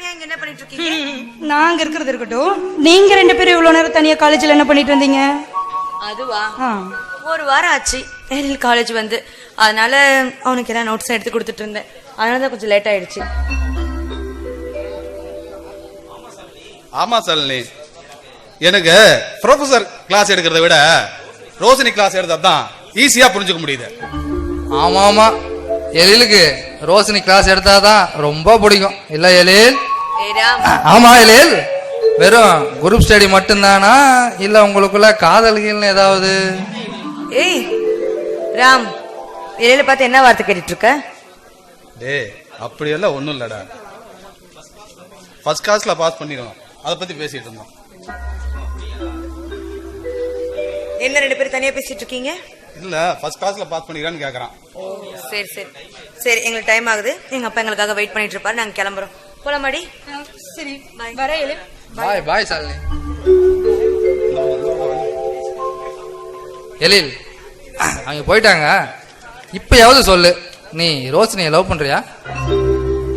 தனியா இங்க என்ன பண்ணிட்டு இருக்கீங்க நாங்க இருக்கிறது இருக்கட்டும். நீங்க ரெண்டு பேரும் இவ்வளவு நேரம் தனியா காலேஜ்ல என்ன பண்ணிட்டு வந்தீங்க? அதுவா. ஒரு வாரம் ஆச்சு. எழில் காலேஜ் வந்து. அதனால அவனுக்கு எல்லாம் நோட்ஸ் எடுத்து கொடுத்துட்டு இருந்தேன். அதனால தான் கொஞ்சம் லேட் ஆயிடுச்சு. ஆமா சலினி எனக்கு ப்ரொஃபசர் கிளாஸ் எடுக்கிறத விட ரோசினி கிளாஸ் எடுத்தா தான் ஈஸியா புரிஞ்சுக்க முடியுது. ஆமா ஆமா. எழிலுக்கு ரோஷினி கிளாஸ் எடுத்தாதான் ரொம்ப பிடிக்கும். இல்ல எழில்? ஆமா எழில். வெறும் குரூப் ஸ்டடி மட்டும்தானா? இல்ல உங்களுக்குள்ள காதல்கள்னு ஏதாவது? ஏய் ராம் எழில பார்த்து என்ன வார்த்தை கேட்டுட்டு இருக்க டேய் அப்படியெல்லாம் ஒண்ணும் இல்லடா. ஃபர்ஸ்ட் கிளாஸ்ல பாஸ் பண்ணிடுவோம் அதை பத்தி பேசிட்டு இருந்தோம். என்ன ரெண்டு பேரும் தனியா பேசிட்டு இருக்கீங்க இல்ல ஃபர்ஸ்ட் கிளாஸ்ல பாஸ் பண்ணிடுறான்னு கேக்குறான். சரி சரி. சரி எங்களுக்கு டைம் ஆகுது. எங்க அப்பா எங்களுக்காக வெயிட் பண்ணிட்டு இருப்பாரு. நாங்க கிளம்புறோம். போலாமாடி சரி. வர எழு பாய் பாய் சாலினி. எழில் அவங்க போயிட்டாங்க. இப்பயாவது சொல்லு. நீ ரோஷினியை லவ் பண்றியா?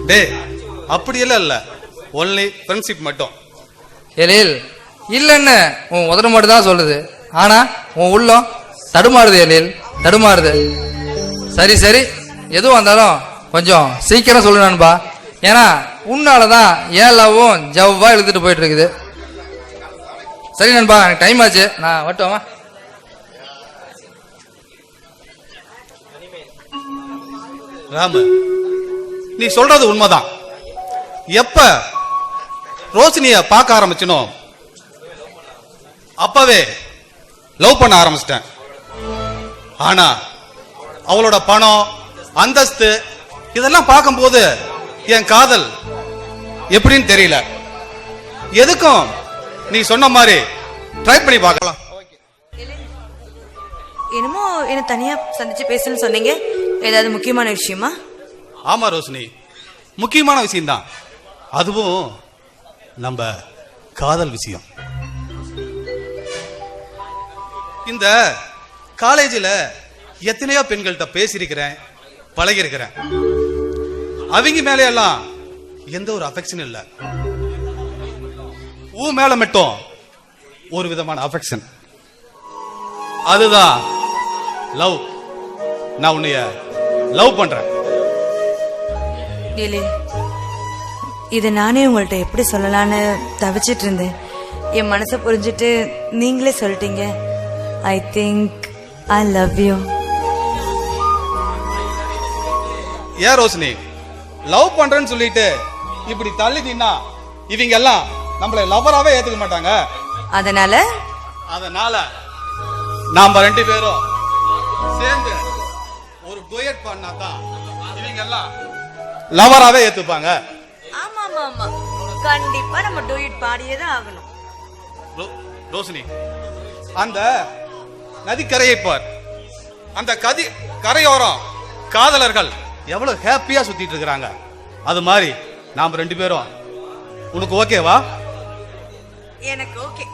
டேய் அப்படியெல்லாம் இல்ல. ஒன்லி ஃப்ரெண்ட்ஷிப் மட்டும். எழில் இல்லைன்னு உன் உதடு மட்டும் தான் சொல்லுது. ஆனா உன் உள்ளம் தடுமாறுது எழில். தடுமாறுது. சரி சரி. எதுவும் வந்தாலும் கொஞ்சம் சீக்கிரம் சொல்லு நண்பா. ஏன்னா உன்னாலதான் ஏன் லவ்வும் ஜவ்வா இழுத்துட்டு போயிட்டு இருக்குது சரி நண்பா எனக்கு டைம் ஆச்சு. நான் வட்டுமா ராமு நீ சொல்றது உண்மைதான். எப்ப ரோஷினிய பார்க்க ஆரம்பிச்சனோ அப்பவே லவ் பண்ண ஆரம்பிச்சிட்டேன். ஆனா அவளோட பணம் அந்தஸ்து இதெல்லாம் பார்க்கும்போது என் காதல் எப்படின்னு தெரியல. எதுக்கும் நீ சொன்ன மாதிரி ட்ரை பண்ணி பார்க்கலாம். என்னமோ என்ன தனியா சந்திச்சு பேசணும்னு சொன்னீங்க. ஏதாவது முக்கியமான விஷயமா? ஆமா ரோஷினி. முக்கியமான விஷயம்தான். அதுவும் நம்ம காதல் விஷயம். இந்த காலேஜில் எத்தனையோ பெண்கள்கிட்ட பேசியிருக்கிறேன் பழகியிருக்கிறேன். அவங்க மேலே எல்லாம் எந்த ஒரு அஃபெக்ஷன் இல்லை. ஊ மேல மட்டும் ஒரு விதமான அஃபெக்ஷன் அதுதான் லவ் நான் உன்னைய லவ் பண்றேன். இது நானே உங்கள்ட்ட எப்படி சொல்லலான்னு தவிச்சிட்டு இருந்தேன். என் மனசை புரிஞ்சுட்டு நீங்களே சொல்லிட்டீங்க. I think I love you ஏன் ரோஷினி? லவ் பண்றேன்னு சொல்லிட்டு இப்படி தள்ளி நின்னா இவங்க எல்லாம் நம்மள லவராவே ஏத்துக்க மாட்டாங்க. அதனால? அதனால நாம ரெண்டு பேரும் சேர்ந்து ஒரு டுயட் பண்ணாதான் இவங்க எல்லாம் லவராவே ஏத்துப்பாங்க. ஆமா ஆமா ஆமா கண்டிப்பா நம்ம டூயிட் பாடியே தான் ஆகணும். ரோஷினி அந்த நதிக்கரையை பார். அந்த கதி கரையோரம் காதலர்கள். எவ்வளவு ஹாப்பியா சுத்திட்டு இருக்கிறாங்க. அது மாதிரி நாம ரெண்டு பேரும் உனக்கு ஓகேவா எனக்கு ஓகே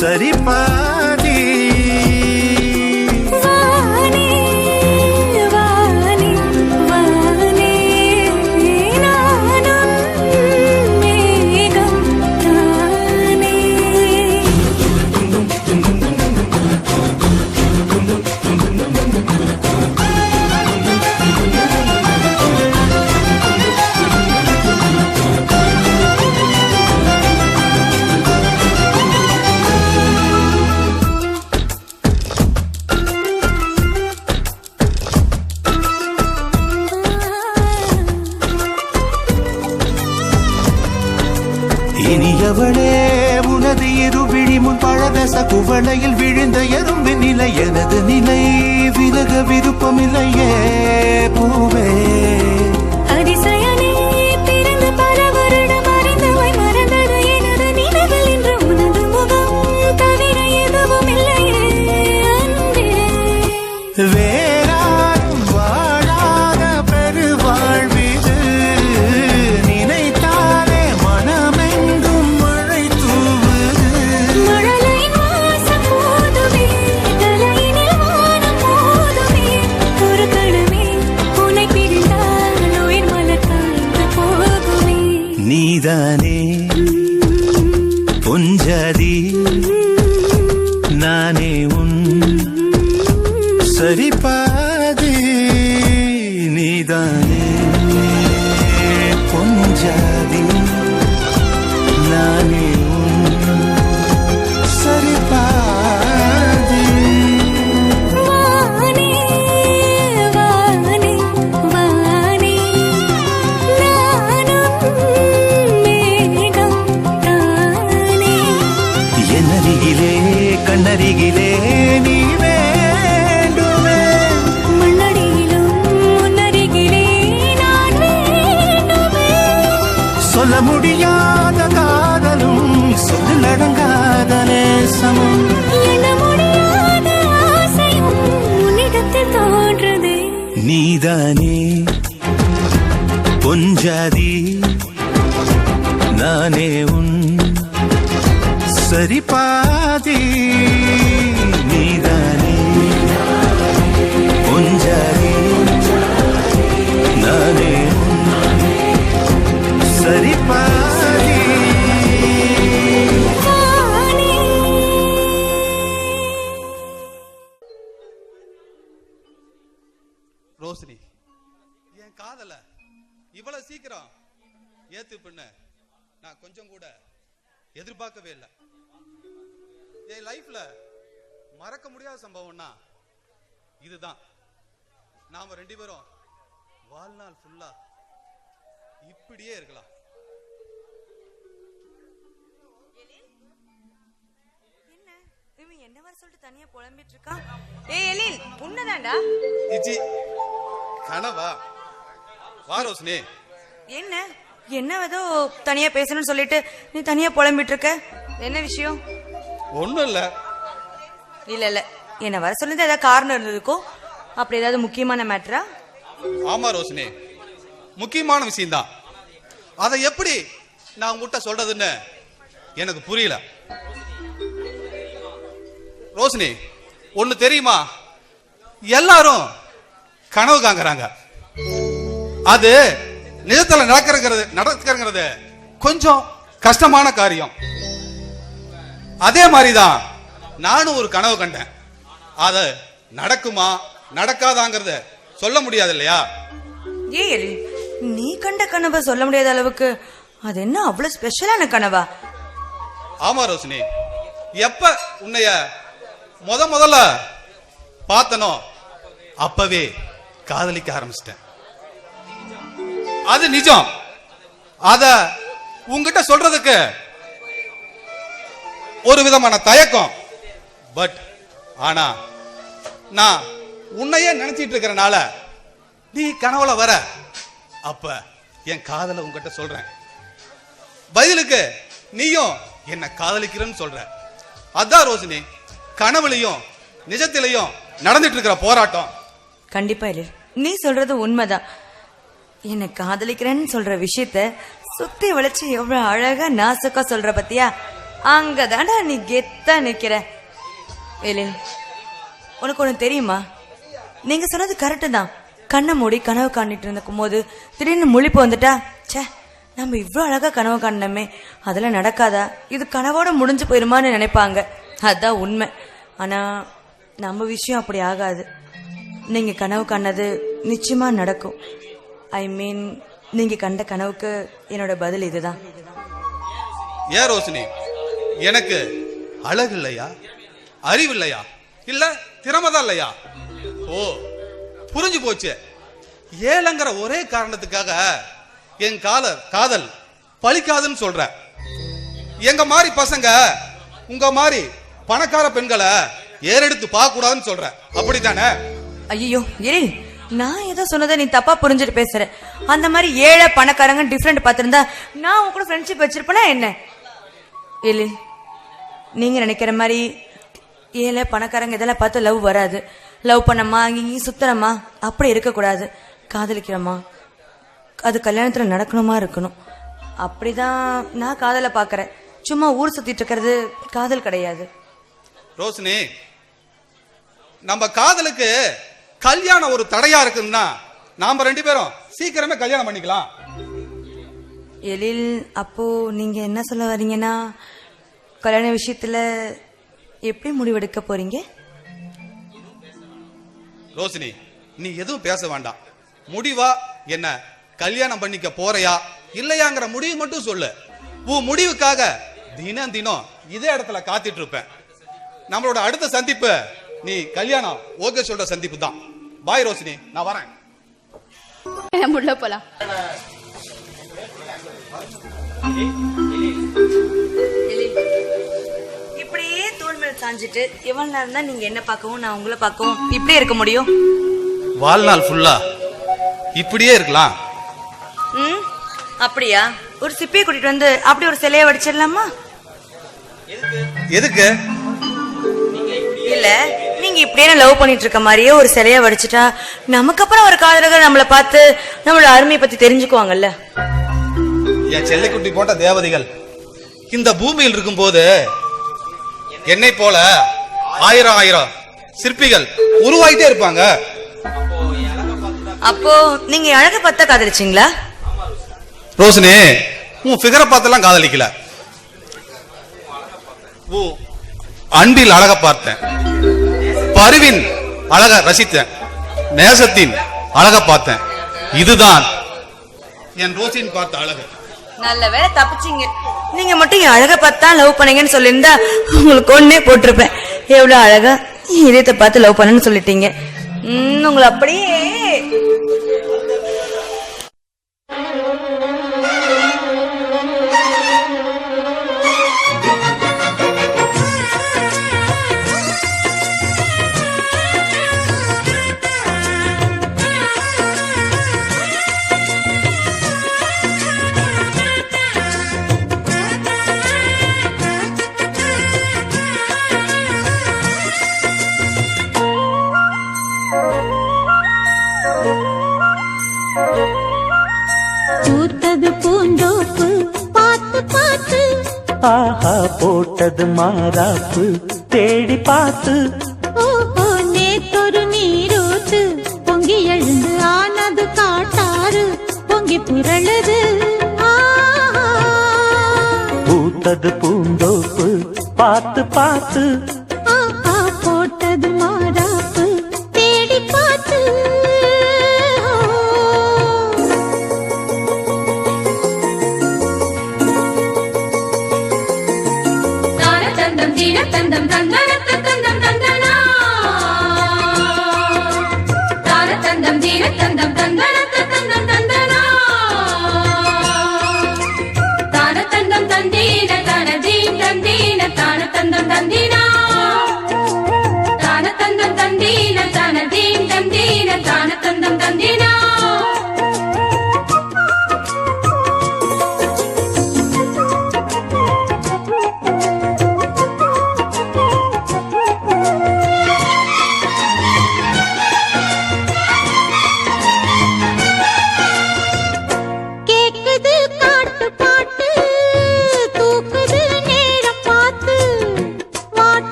சரிப்பா. இனியவளே உனது இருவிழி முன் பழதச குவளையில் விழுந்த எறும்பின் நிலை எனது நிலை விலக விருப்பமில்லையே பூவே. நீதானே பொஞ்சாதி சொல்ல முடியாத காதலும் சொல்லில் அடங்காத நேசமும். நீதானே பொஞ்சாதி நானே உன் சரிபாதி. நீதானே பொஞ்சாதி ரோஷினி என் காதல இவ்வளவு சீக்கிரம் ஏத்து பின்ன நான் கொஞ்சம் கூட எதிர்பார்க்கவே இல்லை. என் லைஃப்ல மறக்க முடியாத சம்பவம்னா இதுதான். நாம ரெண்டு பேரும் வாழ்நாள் ஃபுல்லா இப்படியே இருக்கலாம். என்ன வர சொல்லிட்டு தனியா புலம்பிட்டு இருக்கான் ஏய் எழில் உன்னதாண்டா இச்சி கனவா? வா ரோஷினி. என்ன? என்ன ஏதோ தனியா பேசணும்னு சொல்லிட்டு நீ தனியா புலம்பிட்டு இருக்க என்ன விஷயம்? ஒண்ணும் இல்ல இல்ல. இல்ல என்ன வர சொல்லி ஏதாவது காரணம் இருந்ததுக்கோ அப்படி ஏதாவது முக்கியமான மேட்டரா? ஆமா ரோஷினி. முக்கியமான விஷயம்தான். அதை எப்படி நான் உங்ககிட்ட சொல்றதுன்னு எனக்கு புரியல. ரோஷினி ஒண்ணு தெரியுமா? எல்லாரும் கனவு காங்குறாங்க அது நிஜத்துல நடக்கிறது நடக்கிறது கொஞ்சம் கஷ்டமான காரியம். அதே மாதிரிதான் நானும் ஒரு கனவு கண்டேன். அத நடக்குமா நடக்காதாங்கிறத சொல்ல முடியாது இல்லையா? ஏய் நீ கண்ட கனவை சொல்ல முடியாத அளவுக்கு அது என்ன அவ்வளவு ஸ்பெஷலான கனவா? ஆமா ரோஷினி. எப்ப உன்னைய முத முதல்ல பார்த்தனோ? அப்பவே காதலிக்க ஆரம்பிச்சிட்டேன். அது நிஜம். அத உங்ககிட்ட சொல்றதுக்கு ஒரு விதமான தயக்கம். பட் ஆனா நான் உன்னையே நினைச்சிட்டு இருக்கிறனால நீ கனவுல வர. அப்ப என் காதல உங்ககிட்ட சொல்றேன். பதிலுக்கு நீயும் என்ன காதலிக்கிறன்னு சொல்ற. அதான் ரோஷினி. கனவுலையும் நிஜத்திலையும் நடந்துட்டு இருக்கிற போராட்டம். கண்டிப்பா இல்ல நீ சொல்றது உண்மைதான். என்னை காதலிக்கிறேன்னு சொல்ற விஷயத்த சுத்தி வளைச்சு எவ்வளவு அழகா நாசுக்கா சொல்ற பத்தியா? அங்கதான்டா நீ கெத்தா நிக்கிற. எழில் உனக்கு ஒண்ணு தெரியுமா? நீங்க சொன்னது கரெக்டு தான். கண்ணை மூடி கனவு காணிட்டு இருக்கும் போது திடீர்னு முழிப்பு வந்துட்டா ச்சே நம்ம இவ்வளோ அழகா கனவு காணணுமே அதெல்லாம் நடக்காதா? இது கனவோட முடிஞ்சு போயிருமான்னு நினைப்பாங்க. அதான் உண்மை. ஆனா நம்ம விஷயம் அப்படி ஆகாது. நீங்க கனவு கண்டது நிச்சயமா நடக்கும். ஐ மீன் நீங்க கண்ட கனவுக்கு என்னோட பதில் இதுதான். ஏன் ரோஷினி? எனக்கு அழகு இல்லையா? அறிவு இல்லையா? இல்ல திறமைதான் இல்லையா? ஓ புரிஞ்சு போச்சு. ஏழைங்கிற ஒரே காரணத்துக்காக என் கால காதல் பலிக்காதுன்னு சொல்ற எங்க மாதிரி பசங்க உங்க மாதிரி பணக்கார பெண்களை ஏறெடுத்து பார்க்க கூடாதுன்னு சொல்ற. அப்படித்தானே? ஐயோ எழில் நான் ஏதோ சொன்னதை நீ தப்பா புரிஞ்சுட்டு பேசுற. அந்த மாதிரி ஏழை பணக்காரங்க டிஃப்ரெண்ட் பார்த்துருந்தா நான் உங்க கூட ஃப்ரெண்ட்ஷிப் வச்சிருப்பேனா என்ன? எழில் நீங்க நினைக்கிற மாதிரி ஏழை பணக்காரங்க இதெல்லாம் பார்த்து லவ் வராது. லவ் பண்ணமா இங்கேயும் சுத்தனமா அப்படி இருக்கக்கூடாது. காதலிக்கிறோமா அது கல்யாணத்துல நடக்கணுமா இருக்கணும். அப்படிதான் நான் காதலை பார்க்குறேன். சும்மா ஊர் சுத்திட்டு இருக்கிறது காதல் கிடையாது. ரோஷினி நம்ம காதலுக்கு கல்யாணம் ஒரு தடையா இருக்குன்னா நாம ரெண்டு பேரும் சீக்கிரமே கல்யாணம் பண்ணிக்கலாம். எழில் அப்போ நீங்க என்ன சொல்ல வரீங்கன்னா கல்யாண விஷயத்துல எப்படி முடிவெடுக்க போறீங்க? ரோஷினி நீ எதுவும் பேச வேண்டாம். முடிவா என்ன கல்யாணம் பண்ணிக்க போறையா இல்லையாங்கிற முடிவு மட்டும் சொல்லு. உன் முடிவுக்காக தினம் தினம் இதே இடத்துல காத்துட்டு இருப்பேன். நம்மளோட அடுத்த சந்திப்பு நீ கல்யாணம் ஓகே சொல்ற சந்திப்பு தான். பாய் ரோஷினி. நான் வரேன். உள்ள போலாம். இப்படியே தோல் மேல சாஞ்சிட்டு எவ்வளவு நேரம் தான் நீங்க என்ன பார்க்கவும் நான் உங்களை பார்க்கவும் இப்படியே இருக்க முடியும்? வாழ்நாள் ஃபுல்லா இப்படியே இருக்கலாம். ம் அப்படியா? ஒரு சிப்பியை கூட்டிட்டு வந்து அப்படி ஒரு சிலையை வடிச்சிடலாமா? எதுக்கு? இல்ல நீங்க இப்படியே லவ் பண்ணிட்டு இருக்க மாதிரியே ஒரு சிலையை வடிச்சிட்டா நமக்கு அப்புறம் ஒரு காதலர்கள் நம்மளை பார்த்து நம்மளோட அருமையை பத்தி தெரிஞ்சுக்குவாங்கல்ல. என் செல்லைக்குட்டி போன்ற தேவதைகள் இந்த பூமியில் இருக்கும்போது என்னை போல ஆயிரம் ஆயிரம் சிற்பிகள் உருவாயிட்டே இருப்பாங்க. அப்போ நீங்க அழக பார்த்தா காதலிச்சிங்களா? ரோஷினி உன் ஃபிகரை பார்த்தெல்லாம் காதலிக்கல. அன்பில் அழக பார்த்தேன். பருவின் அழக ரசித்தேன். நேசத்தின் அழக பார்த்தேன். இதுதான் என் ரோசின் பார்த்த அழகு. நல்ல வேலை தப்பிச்சீங்க. நீங்க மட்டும் என் அழக பார்த்தா லவ் பண்ணீங்கன்னு சொல்லியிருந்தா உங்களுக்கு ஒன்னே போட்டிருப்பேன். எவ்வளவு அழகா? இதயத்தை பார்த்து லவ் பண்ணுன்னு சொல்லிட்டீங்க. ம், உங்களை அப்படியே போட்டது மாறாப்பு தேடி பார்த்து நேத்தொரு நீரூத்து பொங்கி எழுந்து ஆனது காட்டாறு. பொங்கி புரளுது. பூத்தது பூந்தோப்பு. பார்த்து பார்த்து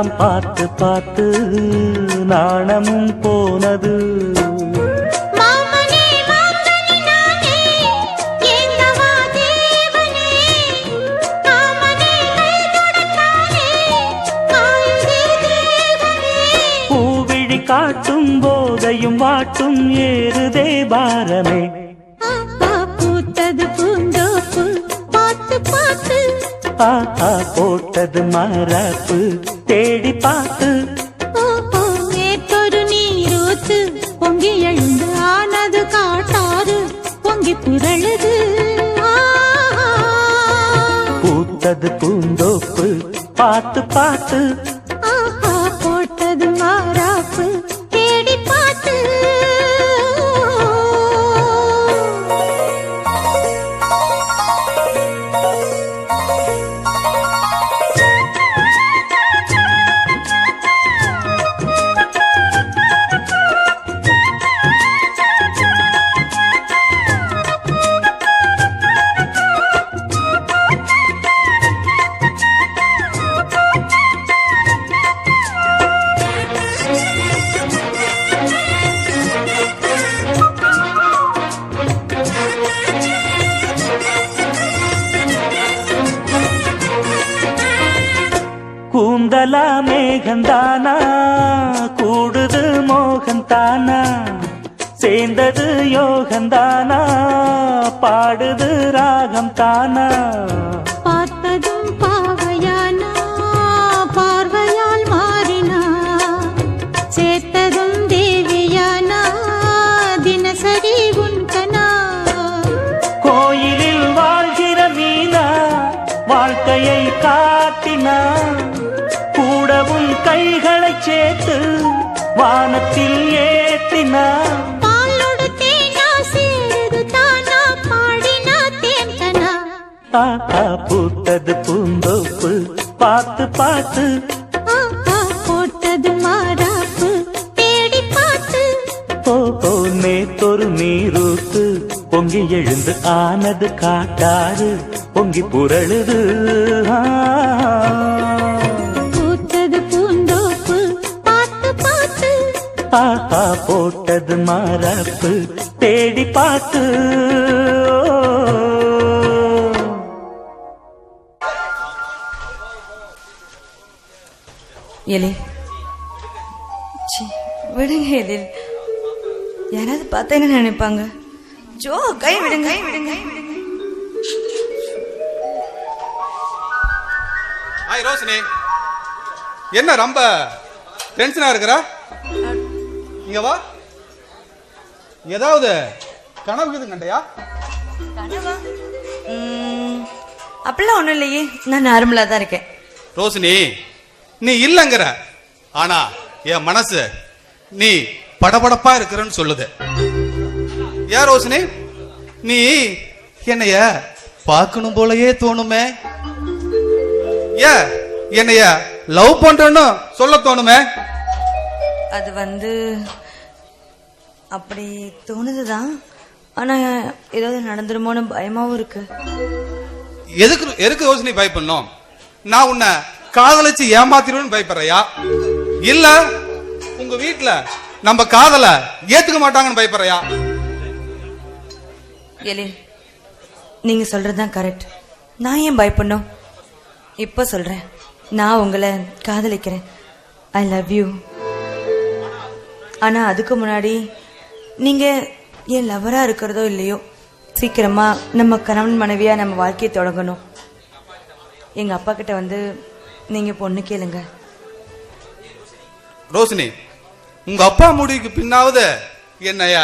நாளெல்லாம் பார்த்து பார்த்து நாணமும் போனது. காட்டும் போதையும் வாட்டும் ஏறுதே பாரமே. பூத்தது பூந்தோப்பு பார்த்து பார்த்து. ஆஹா போட்டது மாறாப்பு தேடி பார்த்து ஓஹோ நேற்றொரு நீரூத்து பொங்கி எழுந்து ஆனது காட்டாறு பொங்கி புரளுது. பூத்தது பூந்தோப்பு பார்த்து பார்த்து யோகந்தானா? பாடுது ராகம் தானா பார்த்ததும் பாவையானா? பார்வையால் மாறினா? சேர்த்ததும் தேவியானா? தினசரி உன்கனா கோயிலில் வாழ்கிற மீனா வாழ்க்கையை காட்டினா? கூடவும் கைகளை சேர்த்து வானத்தில் ஏற்றினா? ஆஹா பூத்தது பூந்தோப்பு. பார்த்து பார்த்து. போட்டது மாறாப்பு. தேடி பார்த்து. ஓஹோ நேத்தொரு நீரூத்து பொங்கி எழுந்து ஆனது காட்டாறு. பொங்கி புரளுது ஆ. பூத்தது பூந்தோப்பு. பார்த்து பார்த்து. ஆஹா போட்டது மாறாப்பு. தேடி பார்த்து எலி. ச்சீ, விடுங்க எழில். யாராவது பார்த்தா என்ன நினைப்பாங்க? ஜோ கை விடுங்க. கை விடுங்க ஹாய் ரோஷினி. என்ன ரொம்ப டென்ஷனா இருக்கிற? இங்க வா. ஏதாவது கனவு இது கண்டையா? அப்படிலாம் ஒண்ணும் இல்லையே. நான் நார்மலா தான் இருக்கேன். ரோஷினி நீ இல்லங்கிற. ஆனா என் மனசு நீ படபடப்பா இருக்கிறன்னு சொல்லுது. ஏன் ரோஷினி? நீ என்னைய பார்க்கணும் போலயே தோணுமே. ஏ என்னைய லவ் பண்றேன்னு சொல்ல தோணுமே. அது வந்து அப்படி தோணுதுதான். ஆனா ஏதாவது நடந்துருமோன்னு பயமாவும் இருக்கு. எதுக்கு எதுக்கு யோசனை பயப்படணும்? நான் உன்னை காதலிச்சு ஏமாத்திடுவேன்னு பயப்படுறியா? இல்ல உங்க வீட்டுல நம்ம காதல ஏத்துக்க மாட்டாங்கன்னு பயப்படுறியா? எழில் நீங்க சொல்றதுதான் கரெக்ட் நான் ஏன் பயப்படணும்? இப்ப சொல்றேன். நான் உங்களை காதலிக்கிறேன். ஐ லவ் யூ ஆனா அதுக்கு முன்னாடி நீங்க என் லவரா இருக்கிறதோ இல்லையோ சீக்கிரமா நம்ம கணவன் மனைவியா நம்ம வாழ்க்கையை தொடங்கணும். எங்க அப்பா கிட்ட வந்து நீங்க பொண்ணு கேளுங்க. ரோஷினி உங்க அப்பா முடிவுக்கு பின்னாவது என்னைய?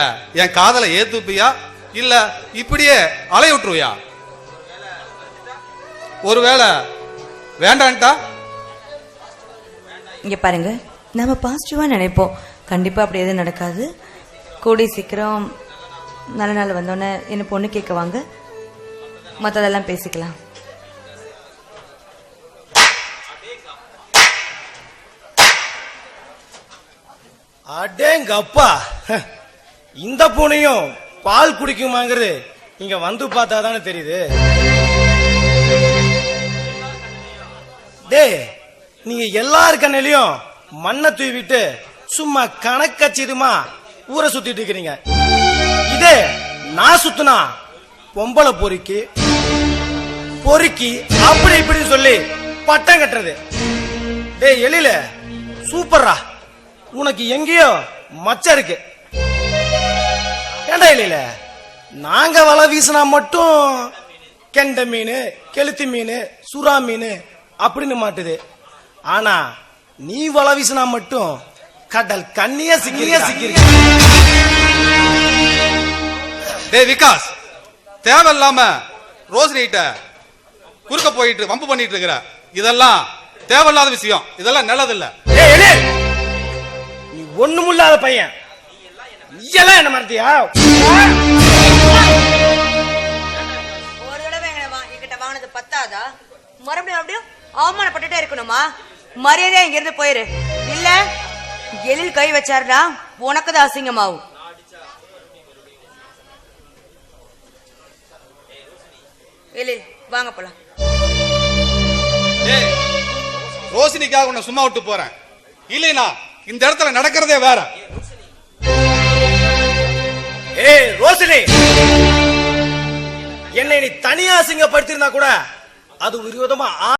என் காதலை ஏத்துப்பியா? இல்ல இப்படியே அலைய விட்டுருவியா? ஒருவேளை வேண்டான்ட்டா? இங்க பாருங்க நம்ம பாசிட்டிவா நினைப்போம். கண்டிப்பா அப்படி எதுவும் நடக்காது. கூடி சீக்கிரம் நல்ல நாள் வந்தோடனே என்ன பொண்ணு கேட்க வாங்க. மற்றதெல்லாம் பேசிக்கலாம். அடேங்கப்பா. ஹ, இந்த பூனையும் பால் குடிக்குமாங்கிறது இங்க வந்து பார்த்தா தானே தெரியுது. டேய் நீங்க எல்லாரு கண்ணிலையும் மண்ணை தூவிட்டு சும்மா கணக்கச்சிதுமா ஊரை சுத்திட்டு இருக்கிறீங்க. இதே நான் சுத்துனா பொம்பளை பொறுக்கி பொறுக்கி அப்படி இப்படின்னு சொல்லி பட்டம் கட்டுறது. டேய் எழில சூப்பர்ரா. உனக்கு எங்கேயோ மச்சம் இருக்கு. ஏண்டா எழில? நாங்க வலை வீசினா மட்டும் கெண்ட மீன் கெளுத்தி மீன் சுறா மீன் அப்படின்னு மாட்டுது. ஆனா நீ வலை வீசினா மட்டும் கடல் கண்ணிய சிக்கிய சிக்கிருக்கு? டேய் விகாஸ் தேவையில்லாம ரோஸ்னிட்ட குறுக்க போயிட்டு வம்பு பண்ணிட்டு இருக்கிற. இதெல்லாம் தேவையில்லாத விஷயம். இதெல்லாம் நல்லதில்ல. நீ ஒண்ணுமில்லாத பையன். நீ எல்லாம் என்ன மறந்தியா? ஒரு தடவை எங்களை வா- என்கிட்ட வாங்கினது பத்தாதா? மறுபடியும் மறுபடியும் அவமானப்பட்டுட்டே இருக்கணுமா? மரியாதையா இங்க இருந்து போயிரு. இல்ல எழில் கை வச்சாருன்னா உனக்கு தான் அசிங்கமாகும் எழில் வாங்க போலாம். ரோஷினிக்காக உன்னை சும்மா விட்டு போறேன். இல்லைனா இந்த இடத்துல நடக்கிறதே வேற. ஏய் ரோசினி என்னை நீ தனியா சிங்கப்படுத்திருந்தா கூட அது விரோதமா